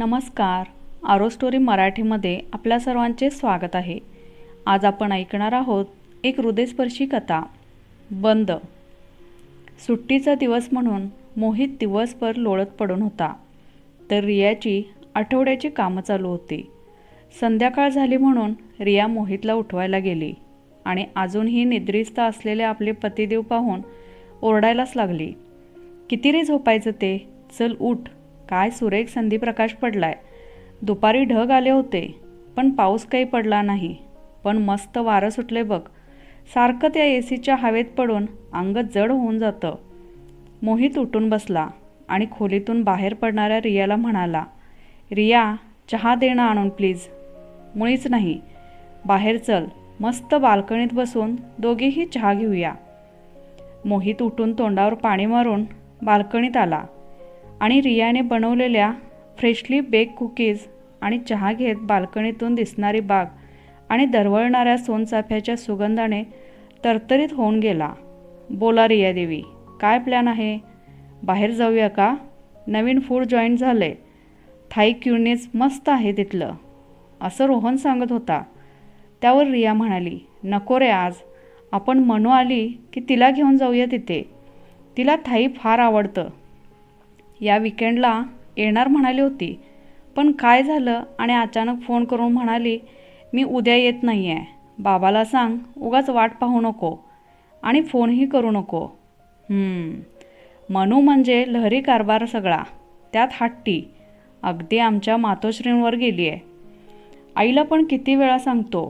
नमस्कार. आरो स्टोरी मराठीमध्ये आपल्या सर्वांचे स्वागत आहे. आज आपण ऐकणार आहोत एक हृदयस्पर्शी कथा बंद. सुट्टीचा दिवस म्हणून मोहित दिवसभर लोळत पडून होता. तर रियाची आठवड्याची कामं चालू होती. संध्याकाळ झाली म्हणून रिया मोहितला उठवायला गेली आणि अजूनही निद्रिस्त असलेले आपले पतिदेव पाहून ओरडायलाच लागली. किती रे झोपायचं ते? चल उठ. काय सुरेख संधीप्रकाश पडलाय. दुपारी ढग आले होते पण पाऊस काही पडला नाही. पण मस्त वारं सुटले बघ. सारखं त्या ए सीच्या हवेत पडून अंग जड होऊन जातं. मोहित उठून बसला आणि खोलीतून बाहेर पडणाऱ्या रियाला म्हणाला रिया चहा देणं आणून प्लीज. मुळीच नाही. बाहेर चल. मस्त बाल्कनीत बसून दोघेही चहा घेऊया. मोहित उठून तोंडावर पाणी मारून बाल्कनीत आला. आणि रियाने बनवलेल्या फ्रेशली बेक कुकीज आणि चहा घेत बाल्कनीतून दिसणारी बाग आणि दरवळणाऱ्या सोनचाफ्याच्या सुगंधाने तरतरीत होऊन गेला. बोला रिया देवी काय प्लॅन आहे? बाहेर जाऊया का? नवीन फूड जॉईन झाले. थाई क्युनिस मस्त आहे तिथलं. असं रोहन सांगत होता. त्यावर रिया म्हणाली नको रे आज. आपण मनू आली की तिला घेऊन जाऊया तिथे. तिला थाई फार आवडतं. या विकेंडला येणार म्हणाली होती. पण काय झालं आणि अचानक फोन करून म्हणाली मी उद्या येत नाही आहे बाबाला सांग उगाच वाट पाहू नको आणि फोनही करू नको. मनू म्हणजे लहरी कारभार सगळा. त्यात हट्टी. अगदी आमच्या मातोश्रींवर गेली आहे आईला पण किती वेळा सांगतो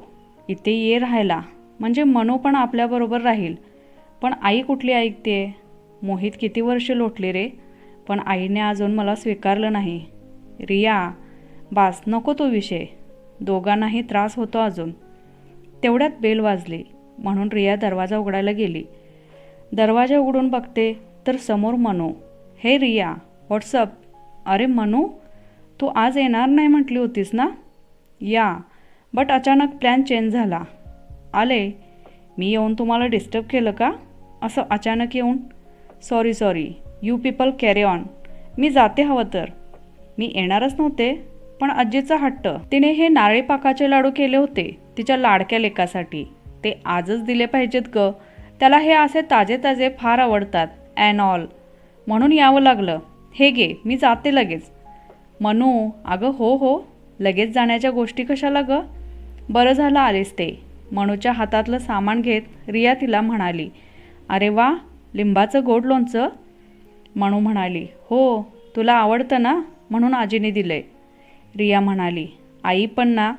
इथे ये राहायला. म्हणजे मनू पण आपल्याबरोबर राहील. पण आई कुठली ऐकते मोहित किती वर्ष लोटले रे? पण आईने अजून मला स्वीकारलं नाही. रिया बास नको तो विषय. दोघांनाही त्रास होतो अजून. तेवढ्यात बेल वाजली म्हणून रिया दरवाजा उघडायला गेली. दरवाजा उघडून बघते तर समोर मनू. हे रिया व्हॉट्सअप अरे मनू तू आज येणार नाही म्हटली होतीस ना? या बट अचानक प्लॅन चेंज झाला. आले? मी येऊन तुम्हाला डिस्टर्ब केलं का? असं अचानक येऊन? Sorry sorry you people carry on मी जाते हवं तर. मी येणारच नव्हते पण आजीचा हट्ट. तिने हे नारळी पाकाचे लाडू केले होते तिच्या लाडक्या लेकासाठी. ते आजच दिले पाहिजेत ग. त्याला हे असे ताजे ताजे फार आवडतात ॲन ऑल म्हणून यावं लागलं. हे घे मी जाते लगेच. मनू अगं हो हो. लगेच जाण्याच्या गोष्टी कशाला ग? बरं झालं आलेस ते. मनूच्या हातातलं सामान घेत रिया तिला म्हणाली अरे वा लिंबाचं गोड लोणचं. मनू म्हणाली हो तुला आवडतं ना? म्हणून आजीने दिलंय रिया म्हणाली आई पण ना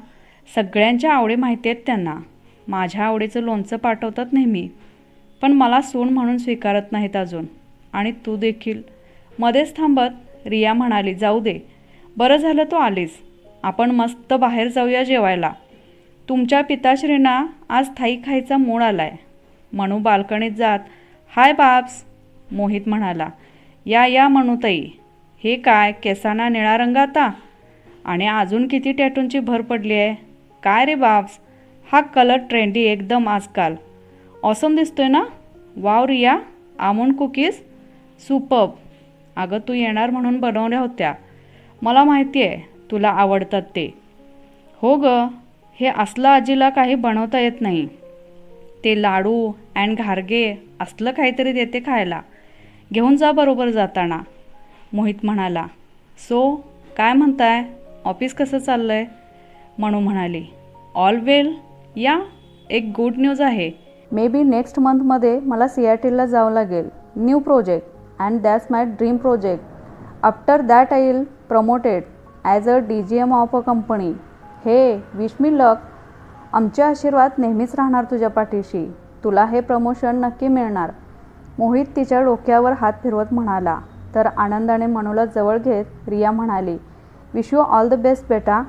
सगळ्यांच्या आवडी माहिती आहेत त्यांना. माझ्या आवडीचं लोणचं पाठवतात नेहमी. पण मला सून म्हणून स्वीकारत नाहीत अजून. आणि तू देखील. मध्येच थांबत रिया म्हणाली जाऊ दे. बरं झालं तू आलीस. आपण मस्त बाहेर जाऊया जेवायला. तुमच्या पिताश्रींना आज थाई खायचा मूड आलाय. म्हणू बाल्कनीत जात हाय बाप्स मोहित म्हणाला. या या म्हणूताई हे काय केसांना निळा रंग आता? आणि अजून किती टॅटूंची भर पडली आहे? काय रे बाब्स हा कलर ट्रेंडी एकदम आजकाल. ऑसम दिसतोय ना? Wow Riya almond cookies? Superb अगं तू येणार म्हणून बनवल्या होत्या. मला माहिती आहे तुला आवडतात ते. हो ग हे असलं आजीला काही बनवता येत नाही. ते लाडू अँड घारगे असलं काहीतरी देते खायला. घेऊन जा बरोबर जाताना. मोहित म्हणाला सो काय म्हणताय? ऑफिस कसं चाललं आहे म्हणू म्हणाली ऑल वेल या एक गुड न्यूज आहे. मे बी नेक्स्ट मंथमध्ये मला सियाटीलला जावं लागेल. New project and that's my dream project. After that I will promoted as a D G M of a company. Hey wish me luck. आमचे आशीर्वाद नेहमीच राहणार तुझ्या पाठीशी. तुला हे प्रमोशन नक्की मिळणार. मोहित तिच्या डोक्यावर हात फिरवत म्हणाला. तर आनंदाने मनूला जवळ घेत रिया म्हणाली wish you all the best बेटा.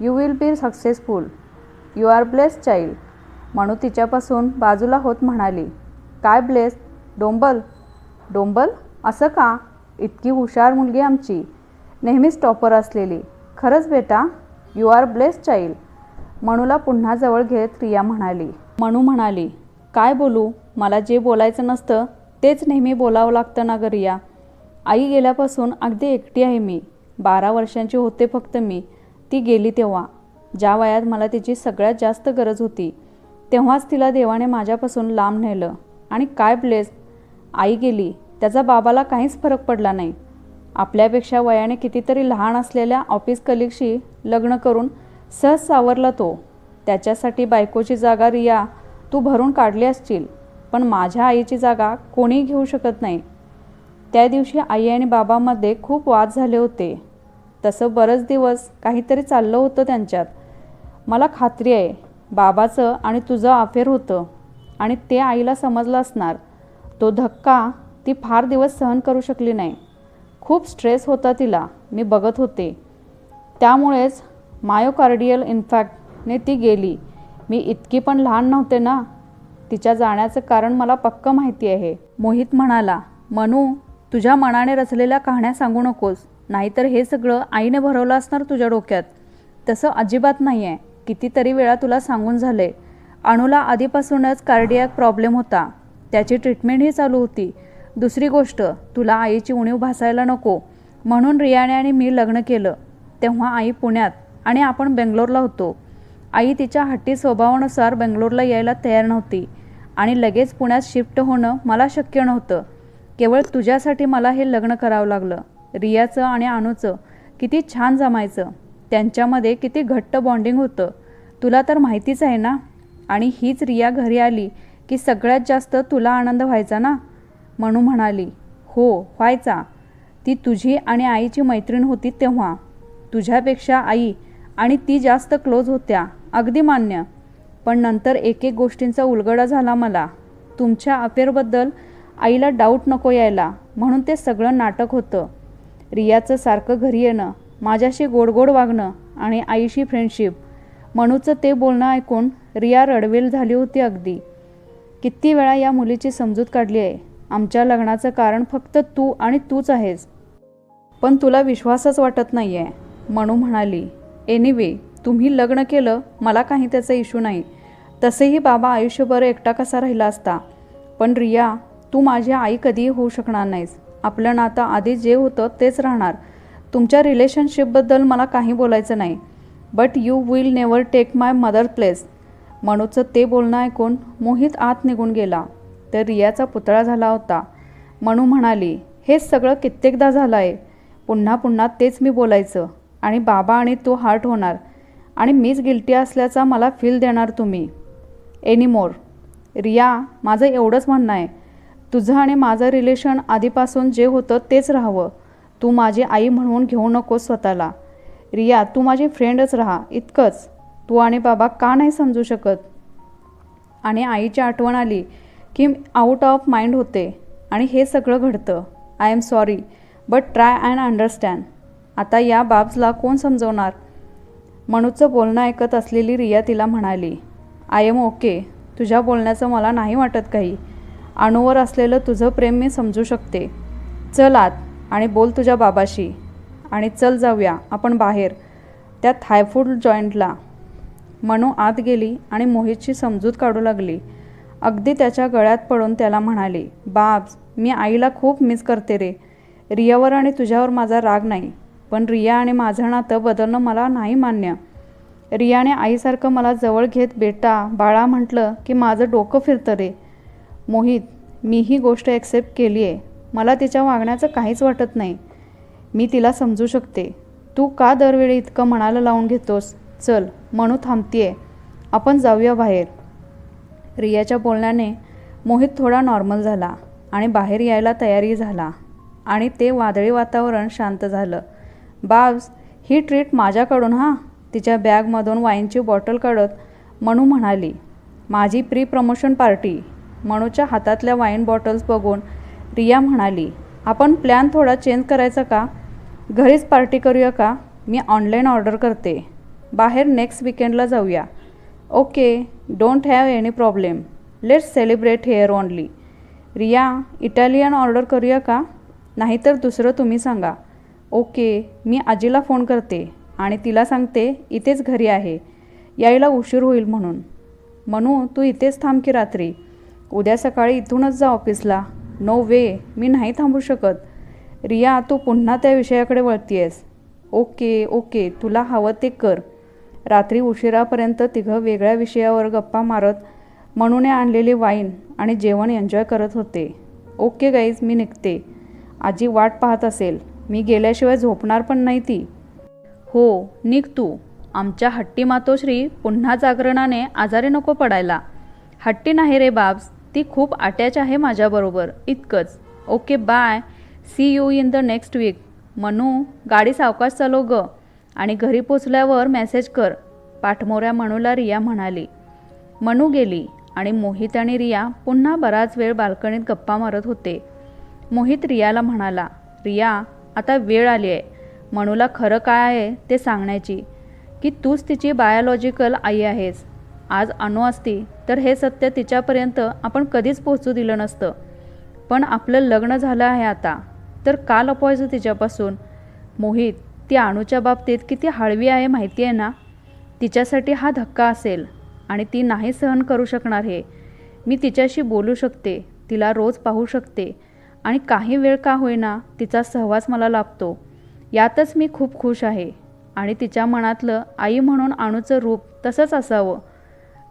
You will be successful. You are blessed child म्हणू तिच्यापासून बाजूला होत म्हणाली काय ब्लेस डोंबल. डोंबल? असं का? इतकी हुशार मुलगी आमची. नेहमीच टॉपर असलेली. खरंच बेटा? यू आर ब्लेस्ड चाईल्ड मनूला पुन्हा जवळ घेत रिया म्हणाली. मनू म्हणाली काय बोलू? मला जे बोलायचं नसतं तेच नेहमी बोलावं लागतं ना ग रिया. आई गेल्यापासून अगदी एकटी आहे मी. बारा वर्षांची होते फक्त मी. ती गेली तेव्हा. ज्या वयात मला तिची सगळ्यात जास्त गरज होती तेव्हाच तिला देवाने माझ्यापासून लांब नेलं. आणि काय प्लेस आई गेली. त्याचा बाबाला काहीच फरक पडला नाही. आपल्यापेक्षा वयाने कितीतरी लहान असलेल्या ऑफिस कलिगशी लग्न करून सहज सावरला तो. त्याच्यासाठी बायकोची जागा रिया तू भरून काढली असशील. पण माझ्या आईची जागा कोणी घेऊ शकत नाही. त्या दिवशी आई आणि बाबामध्ये खूप वाद झाले होते. तसं बरंच दिवस काहीतरी चाललं होतं त्यांच्यात. मला खात्री आहे बाबाचं आणि तुझं अफेअर होतं आणि ते आईला समजलं असणार. तो धक्का ती फार दिवस सहन करू शकली नाही. खूप स्ट्रेस होता तिला मी बघत होते. त्यामुळेच मायोकार्डियल इन्फॅक्टने ती गेली. मी इतकी पण लहान नव्हते ना तिच्या जाण्याचं कारण मला पक्क माहिती आहे. मोहित म्हणाला मनू तुझ्या मनाने रचलेल्या कहाण्या सांगू नकोस. नाहीतर हे सगळं आईने भरवलं असणार तुझ्या डोक्यात. तसं अजिबात नाही आहे कितीतरी वेळा तुला सांगून झाले. अणूला आधीपासूनच कार्डियाक प्रॉब्लेम होता. त्याची ट्रीटमेंटही चालू होती. दुसरी गोष्ट तुला आईची उणीव भासायला नको. म्हणून रियाने आणि मी लग्न केलं. तेव्हा आई पुण्यात आणि आपण बेंगलोरला होतो. आई तिच्या हट्टी स्वभावानुसार बेंगलोरला यायला तयार नव्हती आणि लगेच पुण्यात शिफ्ट होणं मला शक्य नव्हतं. केवळ तुझ्यासाठी मला हे लग्न करावं लागलं. रियाचं आणि अनुचं किती छान जमायचं. त्यांच्यामध्ये किती घट्ट बॉन्डिंग होतं. तुला तर माहितीच आहे ना? आणि हीच रिया घरी आली की सगळ्यात जास्त तुला आनंद व्हायचा ना? म्हणू म्हणाली. हो व्हायचा. ती तुझी आणि आईची मैत्रीण होती तेव्हा. तुझ्यापेक्षा आई आणि ती जास्त क्लोज होत्या अगदी मान्य. पण नंतर एक एक गोष्टींचा उलगडा झाला मला. तुमच्या अफेअरबद्दल आईला डाऊट नको यायला म्हणून ते सगळं नाटक होतं. रियाचं सारखं घरी येणं माझ्याशी गोड गोड वागणं आणि आईशी फ्रेंडशिप मनूचं ते बोलणं ऐकून रिया रडवेल झाली होती अगदी. किती वेळा या मुलीची समजूत काढली आहे. आमच्या लग्नाचं कारण फक्त तू आणि तूच आहेस. पण तुला विश्वासच वाटत नाही आहे म्हणू म्हणाली. एनिवे तुम्ही लग्न केलं मला काही त्याचा इशू नाही. तसेही बाबा आयुष्यभर एकटा कसा राहिला असता? पण रिया तू माझी आई कधीही होऊ शकणार नाहीस. आपलं नातं आधी जे होतं तेच राहणार. तुमच्या रिलेशनशिपबद्दल मला काही बोलायचं नाही. But you will never take my mother place मनूचं ते बोलणं ऐकून मोहित आत निघून गेला. तर रियाचा पुतळा झाला होता. मनू म्हणाली हेच सगळं कित्येकदा झालं आहे पुन्हा पुन्हा तेच मी बोलायचं. आणि बाबा आणि तू हार्ट होणार. आणि मीच गिल्टी असल्याचा मला फील देणार तुम्ही. एनिमोर. रिया माझं एवढंच म्हणणं आहे. तुझं आणि माझं रिलेशन आधीपासून जे होतं तेच राहावं. तू माझी आई म्हणून घेऊ नकोस स्वतःला. रिया तू माझी फ्रेंडच राहा. इतकंच. तू आणि बाबा का नाही समजू शकत? आणि आईची आठवण आली की आऊट ऑफ माइंड होते. आणि हे सगळं घडतं. I am sorry but try and understand आता या बाब्सला कोण समजवणार? मनूचं बोलणं ऐकत असलेली रिया तिला म्हणाली आय एम ओके. तुझ्या बोलण्याचं मला नाही वाटत काही. अणूवर असलेलं तुझं प्रेम मी समजू शकते. चल आत आणि बोल तुझ्या बाबाशी. आणि चल जाऊया आपण बाहेर. त्या थायफूड जॉईंटला मनू आत गेली आणि मोहितची समजूत काढू लागली. अगदी त्याच्या गळ्यात पडून त्याला म्हणाली बाब्स मी आईला खूप मिस करते रे. रियावर आणि तुझ्यावर माझा राग नाही. पण रिया आणि माझं नातं बदलणं मला नाही मान्य. रियाने आईसारखं मला जवळ घेत बेटा बाळा म्हटलं की माझं डोकं फिरतं रे. मोहित मी ही गोष्ट ॲक्सेप्ट केली आहे. मला तिच्या वागण्याचं काहीच वाटत नाही. मी तिला समजू शकते. तू का दरवेळी इतकं मनाला लावून घेतोस? चल म्हणू थांबतीये. आपण जाऊया बाहेर. रियाच्या बोलण्याने मोहित थोडा नॉर्मल झाला आणि बाहेर यायला तयारी झाला आणि ते वादळी वातावरण शांत झालं. बाब्स ही ट्रीट माझ्याकडून हां तिच्या बॅगमधून वाईनची बॉटल काढत मनू म्हणाली माझी प्री प्रमोशन पार्टी. मनूच्या हातातल्या वाईन बॉटल्स बघून रिया म्हणाली आपण प्लॅन थोडा चेंज करायचा का? घरीच पार्टी करूया का? मी ऑनलाईन ऑर्डर करते. बाहेर नेक्स्ट विकेंडला जाऊया. Okay don't have any problem. Let's celebrate here only. Riya Italian order करूया का? नाहीतर दुसरं तुम्ही सांगा. ओके मी आजीला फोन करते आणि तिला सांगते इथेच घरी आहे. यायला उशीर होईल म्हणून. म्हणू तू इथेच थांब की रात्री. उद्या सकाळी इथूनच जा ऑफिसला. नो वे मी नाही थांबू शकत. रिया तू पुन्हा त्या विषयाकडे वळतीयस. ओके ओके तुला हवं ते कर. रात्री उशिरापर्यंत तिघं वेगळ्या विषयावर गप्पा मारत म्हणूने आणलेली वाईन आणि जेवण एन्जॉय करत होते. ओके गाईज मी निघते. आजी वाट पाहत असेल. मी गेल्याशिवाय झोपणार पण नाही ती. हो निघ तू. आमच्या हट्टी मातोश्री पुन्हा जागरणाने आजारी नको पडायला. हट्टी नाही रे बाब्स ती खूप अटॅच आहे माझ्याबरोबर इतकंच. Okay bye. See you in the next week. Manu गाडी सावकाश चालव ग. आणि घरी पोचल्यावर मेसेज कर. पाठमोऱ्या मनूला रिया म्हणाली. मनू गेली आणि मोहित आणि रिया पुन्हा बराच वेळ बाल्कनीत गप्पा मारत होते. मोहित रियाला म्हणाला रिया आता वेळ आली आहे. मनूला खरं काय आहे ते सांगण्याची की तूच तिची बायोलॉजिकल आई आहेस. आज अणू असती तर हे सत्य तिच्यापर्यंत आपण कधीच पोहोचू दिलं नसतं. पण आपलं लग्न झालं आहे आता तर का लपवायचं तिच्यापासून? मोहित ती अणूच्या बाबतीत किती हळवी आहे माहिती आहे ना? तिच्यासाठी हा धक्का असेल आणि ती नाही सहन करू शकणार हे. मी तिच्याशी बोलू शकते तिला रोज पाहू शकते आणि काही वेळ का होईना तिचा सहवास मला लाभतो यातच मी खूप खुश आहे. आणि तिच्या मनातलं आई म्हणून अणूचं रूप तसंच असावं.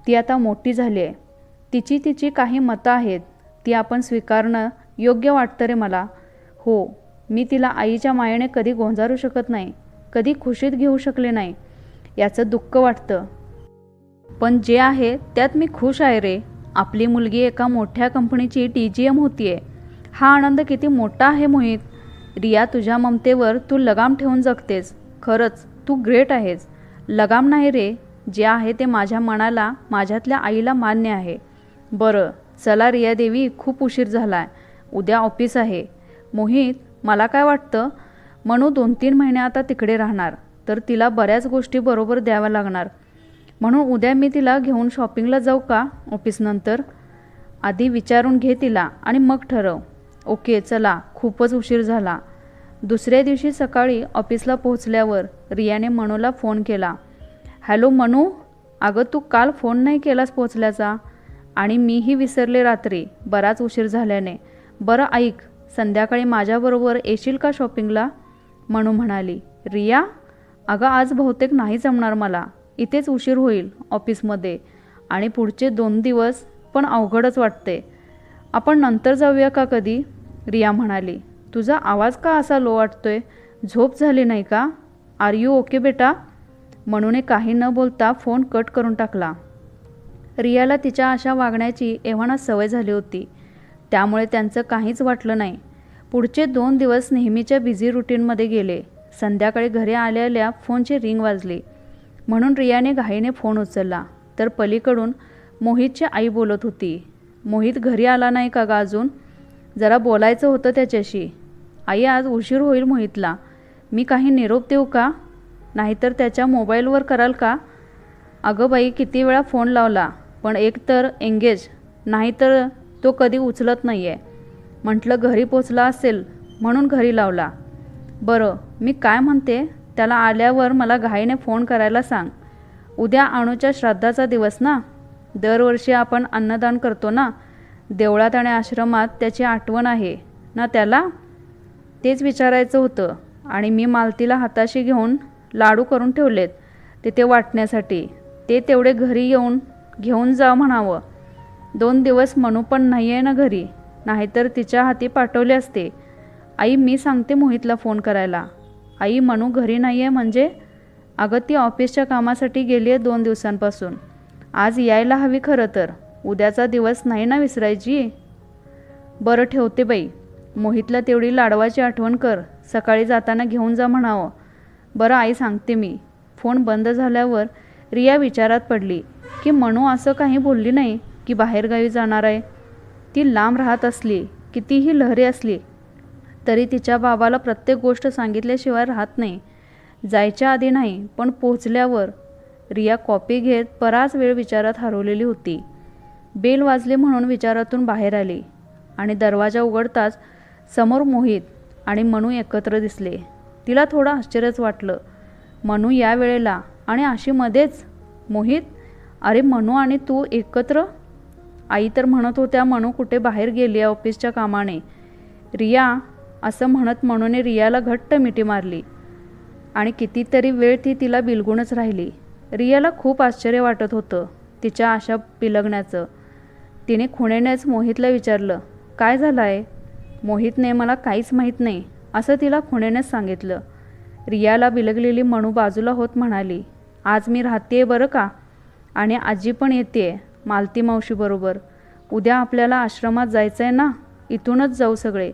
ती आता मोठी झाली आहे. तिची तिची काही मतं आहेत. ती आपण स्वीकारणं योग्य वाटतं रे मला. हो मी तिला आईच्या मायेने कधी गोंजारू शकत नाही कधी खुशीत घेऊ शकले नाही याचं दुःख वाटतं. पण जे आहे त्यात मी खुश आहे रे. आपली मुलगी एका मोठ्या कंपनीची टी जी एम होती आहे हा आनंद किती मोठा आहे मोहित. रिया तुझ्या ममतेवर तू लगाम ठेवून जगतेस. खरंच तू ग्रेट आहेस. लगाम नाही रे जे आहे ते माझ्या मनाला माझ्यातल्या आईला मान्य आहे. बरं चला रिया देवी खूप उशीर झाला आहे उद्या ऑफिस आहे. मोहित मला काय वाटतं? मनू दोन तीन महिने आता तिकडे राहणार तर तिला बऱ्याच गोष्टी बरोबर द्याव्या लागणार. म्हणून उद्या मी तिला घेऊन शॉपिंगला जाऊ का? ऑफिसनंतर आधी विचारून घे तिला आणि मग ठरव. ओके चला खूपच उशीर झाला. दुसऱ्या दिवशी सकाळी ऑफिसला पोहोचल्यावर रियाने मनूला फोन केला. हॅलो मनू अगं तू काल फोन नाही केलास पोहोचल्याचा? आणि मीही विसरले रात्री बराच उशीर झाल्याने. बरं ऐक संध्याकाळी माझ्याबरोबर येशील का शॉपिंगला? मनू म्हणाली. रिया? अगं आज बहुतेक नाही जमणार मला. इथेच उशीर होईल ऑफिसमध्ये. आणि पुढचे दोन दिवस पण अवघडच वाटते. आपण नंतर जाऊया का कधी? रिया म्हणाली तुझा आवाज का असा लो वाटतोय? झोप झाली नाही का? आर यू ओके बेटा? म्हणून काही न बोलता फोन कट करून टाकला. रियाला तिच्या अशा वागण्याची एव्हाना सवय झाली होती. त्यामुळे त्यांचं काहीच वाटलं नाही. पुढचे दोन दिवस नेहमीच्या बिझी रुटीनमध्ये गेले. संध्याकाळी घरी आलेल्या फोनची रिंग वाजली. म्हणून रियाने घाईने फोन उचलला. तर पलीकडून मोहितची आई बोलत होती मोहित घरी आला नाही का गा अजून? जरा बोलायचं होतं त्याच्याशी. आई आज उशीर होईल मोहितला. मी काही निरोप देऊ का? नाहीतर त्याच्या मोबाईलवर कराल का? अगं बाई किती वेळा फोन लावला पण एक तर एंगेज नाहीतर तो कधी उचलत नाही आहे म्हटलं घरी पोचला असेल म्हणून घरी लावला. बरं मी काय म्हणते? त्याला आल्यावर मला घाईने फोन करायला सांग. उद्या अणूच्या श्राद्धाचा दिवस ना? दरवर्षी आपण अन्नदान करतो ना? देवळात आणि आश्रमात त्याची आठवण आहे. ना त्याला? तेच विचारायचं होतं आणि मी मालतीला हाताशी घेऊन लाडू करून ठेवलेत तिथे वाटण्यासाठी. ते तेवढे घरी येऊन घेऊन जा म्हणावं. दोन दिवस मनू पण नाही आहे ना घरी नाहीतर तिच्या हाती पाठवले असते. आई मी सांगते मोहितला फोन करायला. आई मनू घरी नाही आहे म्हणजे? अगं ती ऑफिसच्या कामासाठी गेली आहे दोन दिवसांपासून. आज यायला हवी खरं तर. उद्याचा दिवस नाही ना विसरायची? बरं ठेवते बाई. मोहितला तेवढी लाडवाची आठवण कर. सकाळी जाताना घेऊन जा म्हणावं. बरं आई सांगते मी. फोन बंद झाल्यावर रिया विचारात पडली. की मनू असं काही बोलली नाही की बाहेरगावी जाणार आहे? ती लांब राहत असली कितीही लहरी असली तरी तिच्या बाबाला प्रत्येक गोष्ट सांगितल्याशिवाय राहत नाही. जायच्या आधी नाही पण पोचल्यावर रिया कॉपी घेत बराच वेळ विचारात हरवलेली होती. बेल वाजले म्हणून विचारातून बाहेर आली आणि दरवाजा उघडताच समोर मोहित आणि मनू एकत्र दिसले. तिला थोडं आश्चर्यच वाटलं. मनू या वेळेला आणि अशी मध्येच मोहित अरे मनू आणि तू एकत्र? आई तर म्हणत होत्या मनू कुठे बाहेर गेली आहे ऑफिसच्या कामाने? रिया असं म्हणत मनूने रियाला घट्ट मिठी मारली आणि कितीतरी वेळ ती तिला बिलगूनच राहिली. रियाला खूप आश्चर्य वाटत होतं तिच्या आशा बिलगण्याचं. तिने खुणेनेच मोहितला विचारलं काय झालं आहे मोहितने मला काहीच माहीत नाही असं तिला खुणेनेच सांगितलं. रियाला बिलगलेली मनू बाजूला होत म्हणाली आज मी राहते बरं का? आणि आजी पण येते मालती मावशीबरोबर उद्या आपल्याला आश्रमात जायचं आहे ना? इथूनच जाऊ सगळे.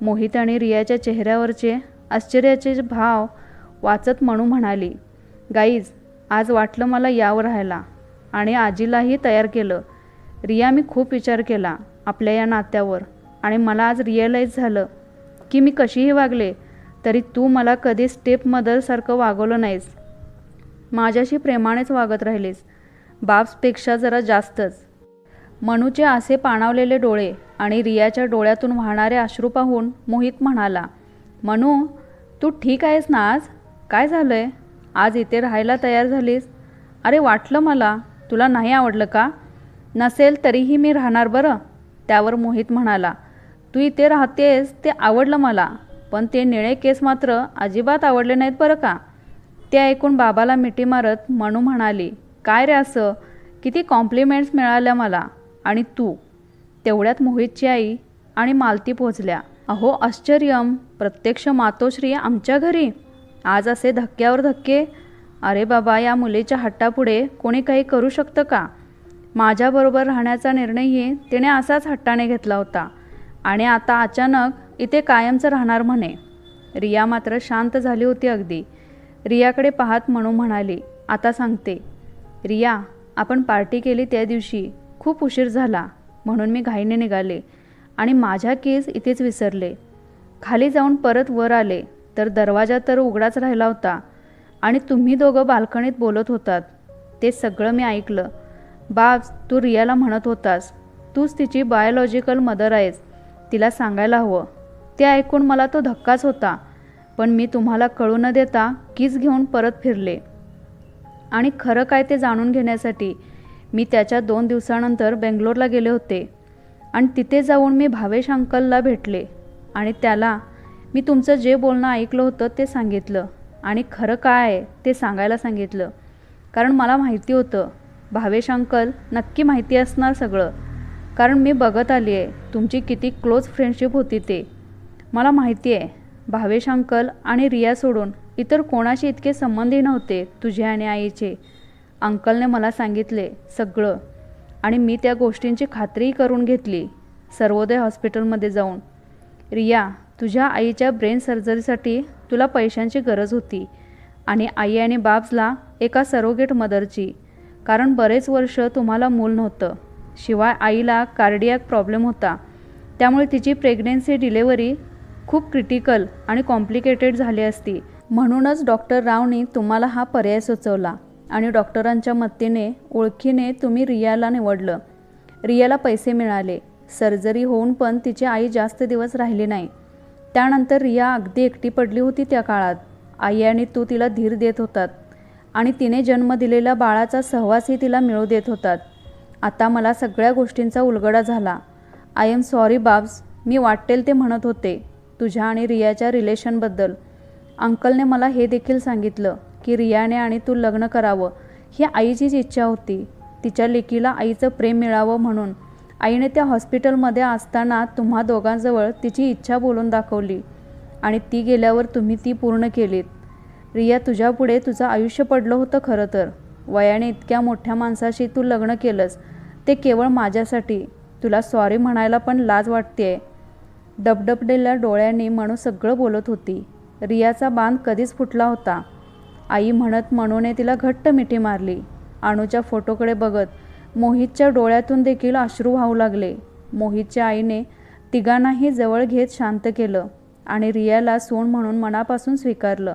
मोहित आणि रियाच्या चेहऱ्यावरचे आश्चर्याचे भाव वाचत म्हणू म्हणाली गाईज आज वाटलं मला यावर राहायला आणि आजीलाही तयार केलं. रिया मी खूप विचार केला आपल्या या नात्यावर आणि मला आज रिअलाईज झालं की मी कशीही वागले तरी तू मला कधी स्टेप मदरसारखं वागवलं नाहीस. माझ्याशी प्रेमानेच वागत राहिलीस. बाप्सपेक्षा जरा जास्तच. मनूचे असे पाणावलेले डोळे आणि रियाच्या डोळ्यातून वाहणारे अश्रू पाहून मोहित म्हणाला मनू तू ठीक आहेस ना आज? काय झालं आहे आज इथे राहायला तयार झालीस? अरे वाटलं मला. तुला नाही आवडलं का? नसेल तरीही मी राहणार बरं? त्यावर मोहित म्हणाला तू इथे राहतेस ते आवडलं मला पण ते निळे केस मात्र अजिबात आवडले नाहीत बरं का? ते ऐकून बाबाला मिठी मारत मनू म्हणाली काय रे असं? किती कॉम्प्लिमेंट्स मिळाल्या मला. आणि तू? तेवढ्यात मोहितची आई आणि मालती पोचल्या अहो आश्चर्यम प्रत्यक्ष मातोश्री आमच्या घरी. आज असे धक्क्यावर धक्के. अरे बाबा या मुलीच्या हट्टापुढे कोणी काही करू शकतं का? माझ्याबरोबर राहण्याचा निर्णयही तिने असाच हट्टाने घेतला होता. आणि आता अचानक इथे कायमचं राहणार म्हणे. रिया मात्र शांत झाली होती अगदी. रियाकडे पाहत म्हणू म्हणाली आता सांगते. रिया आपण पार्टी केली त्या दिवशी. खूप उशीर झाला. म्हणून मी घाईने निघाले. आणि माझ्या केस इथेच विसरले. खाली जाऊन परत वर आले. तर दरवाजा तर उघडाच राहिला होता. आणि तुम्ही दोघं बाल्कनीत बोलत होतात. ते सगळं मी ऐकलं. बाब्स तू रियाला म्हणत होतास. तूच तिची बायोलॉजिकल मदर आहेस. तिला सांगायला हवं. ते ऐकून मला तो धक्काच होता. पण मी तुम्हाला कळू न देता कीच घेऊन परत फिरले. आणि खरं काय ते जाणून घेण्यासाठी मी त्याच्या दोन दिवसानंतर बेंगलोरला गेले होते. आणि तिथे जाऊन मी भावेश अंकलला भेटले. आणि त्याला मी तुमचं जे बोलणं ऐकलं होतं ते सांगितलं. आणि खरं काय आहे ते सांगायला सांगितलं. कारण मला माहिती होतं. भावेश अंकल नक्की माहिती असणार सगळं. कारण मी बघत आली आहे तुमची किती क्लोज फ्रेंडशिप होती ते. मला माहिती आहे भावेश अंकल आणि रिया सोडून इतर कोणाशी इतके संबंधही नव्हते तुझे आणि आईचे. अंकलने मला सांगितले सगळं आणि मी त्या गोष्टींची खात्रीही करून घेतली सर्वोदय हॉस्पिटलमध्ये जाऊन. रिया तुझ्या आईच्या ब्रेन सर्जरीसाठी तुला पैशांची गरज होती आणि आई आणि बाब्सला एका सरोगेट मदरची. कारण बरेच वर्ष तुम्हाला मूल नव्हतं. शिवाय आईला कार्डियाक प्रॉब्लेम होता. त्यामुळे तिची प्रेग्नेन्सी डिलेवरी खूप क्रिटिकल आणि कॉम्प्लिकेटेड झाली असती. म्हणूनच डॉक्टर रावनी तुम्हाला हा पर्याय सुचवला आणि डॉक्टरांच्या मतीने ओळखीने तुम्ही रियाला निवडलं. रियाला पैसे मिळाले. सर्जरी होऊन पण तिची आई जास्त दिवस राहिली नाही. त्यानंतर रिया अगदी एकटी पडली होती त्या काळात. आई आणि तू तिला धीर देत होतात. आणि तिने जन्म दिलेल्या बाळाचा सहवासही तिला मिळू देत होतात. आता मला सगळ्या गोष्टींचा उलगडा झाला. I am sorry Babs. मी वाटेल ते म्हणत होते तुझ्या आणि रियाच्या रिलेशनबद्दल. अंकलने मला हे देखील सांगितलं की रियाने आणि तू लग्न करावं. ही आईचीच इच्छा होती. तिच्या लेकीला आईचं प्रेम मिळावं म्हणून. आईने त्या हॉस्पिटलमध्ये असताना तुम्हा दोघांजवळ तिची इच्छा बोलून दाखवली. आणि ती गेल्यावर तुम्ही ती पूर्ण केलीत. रिया तुझ्यापुढे तुझं आयुष्य पडलं होतं खरं तर. वयाने इतक्या मोठ्या माणसाशी तू लग्न केलंस. ते केवळ माझ्यासाठी. तुला सॉरी म्हणायला पण लाज वाटतेय. डबडबलेल्या डोळ्यांनी म्हणू सगळं बोलत होती. रियाचा बांध कधीच फुटला होता. आई म्हणत मनूने तिला घट्ट मिठी मारली. अणूच्या फोटोकडे बघत मोहितच्या डोळ्यातून देखील अश्रू वाहू लागले. मोहितच्या आईने तिघांनाही जवळ घेत शांत केलं आणि रियाला सोन म्हणून मनापासून स्वीकारलं.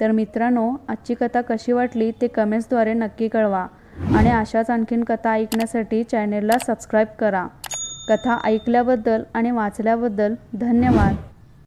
तर मित्रांनो आजची कथा कशी वाटली ते कमेंट्सद्वारे नक्की कळवा. आणि अशाच आणखीन कथा ऐकण्यासाठी चॅनेलला सबस्क्राईब करा. कथा ऐकल्याबद्दल आणि वाचल्याबद्दल धन्यवाद.